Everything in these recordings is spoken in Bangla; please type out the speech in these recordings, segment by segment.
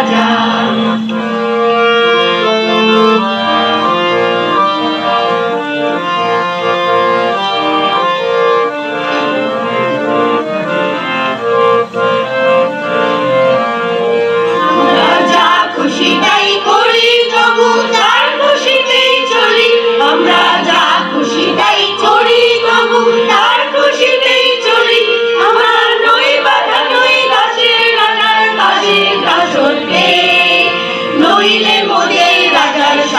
সবাই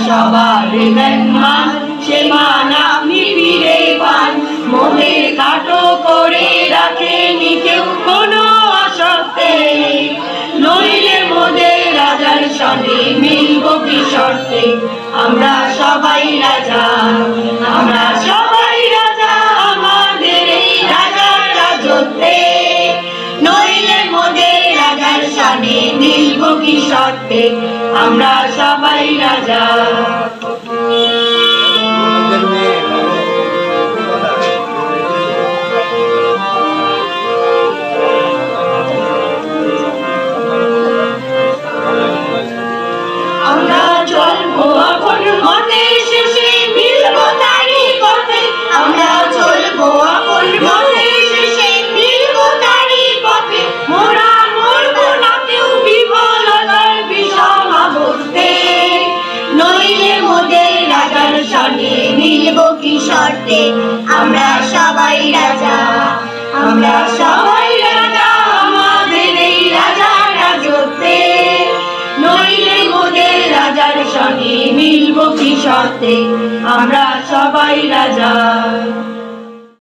সবার দেন মান আপনি ফিরে পান। মনে কাটো করে রাখেনি কেউ কোনো অসত্যে নইলে মোদের রাজার সঙ্গে মিলব শর্তে? আমরা সবাই রাজা। কি শর্তে আমরা সবাই রাজা। মিলব কি শর্তে? আমরা সবাই রাজা। আমরা সবাই রাজা, আমাদের এই রাজা রাজত্বে। নইলে মোদের রাজার সঙ্গে মিলব কি শর্তে? আমরা সবাই রাজা।